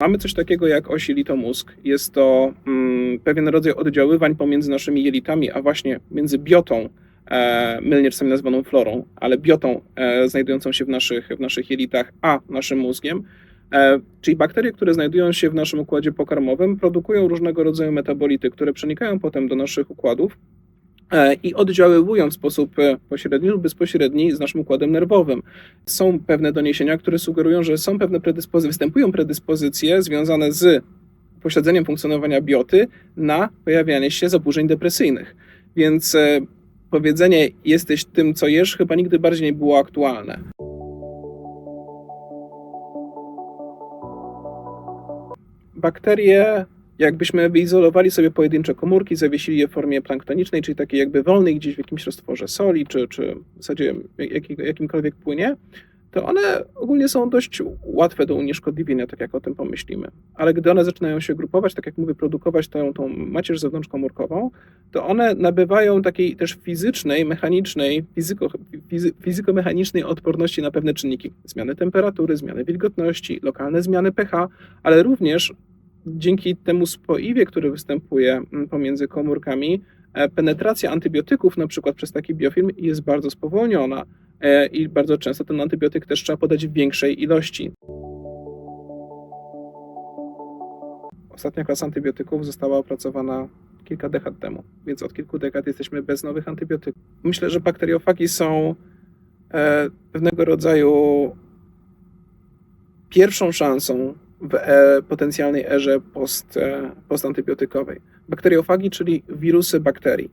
Mamy coś takiego jak oś jelito-mózg. Jest to mm, pewien rodzaj oddziaływań pomiędzy naszymi jelitami, a właśnie między biotą, e, mylnie czasami nazwaną florą, ale biotą e, znajdującą się w naszych, w naszych jelitach, a naszym mózgiem. E, czyli bakterie, które znajdują się w naszym układzie pokarmowym, produkują różnego rodzaju metabolity, które przenikają potem do naszych układów i oddziaływują w sposób e, pośredni lub bezpośredni z naszym układem nerwowym. Są pewne doniesienia, które sugerują, że są pewne predyspozycje, występują predyspozycje związane z pośledzeniem funkcjonowania bioty na pojawianie się zaburzeń depresyjnych. Więc e, powiedzenie jesteś tym, co jesz, chyba nigdy bardziej nie było aktualne. Bakterie, jakbyśmy wyizolowali sobie pojedyncze komórki, zawiesili je w formie planktonicznej, czyli takiej jakby wolnej gdzieś w jakimś roztworze soli, czy, czy w zasadzie jakimkolwiek płynie, to one ogólnie są dość łatwe do unieszkodliwienia, tak jak o tym pomyślimy. Ale gdy one zaczynają się grupować, tak jak mówię, produkować tą, tą macierz zewnątrzkomórkową, to one nabywają takiej też fizycznej, mechanicznej, fizyko, fizy, fizykomechanicznej odporności na pewne czynniki. Zmiany temperatury, zmiany wilgotności, lokalne zmiany pH, ale również dzięki temu spoiwie, który występuje mm, pomiędzy komórkami, e, penetracja antybiotyków na przykład przez taki biofilm jest bardzo spowolniona e, i bardzo często ten antybiotyk też trzeba podać w większej ilości. Ostatnia klasa antybiotyków została opracowana kilka dekad temu, więc od kilku dekad jesteśmy bez nowych antybiotyków. Myślę, że bakteriofagi są e, pewnego rodzaju pierwszą szansą w e, potencjalnej erze post, e, postantybiotykowej. Bakteriofagi, czyli wirusy bakterii.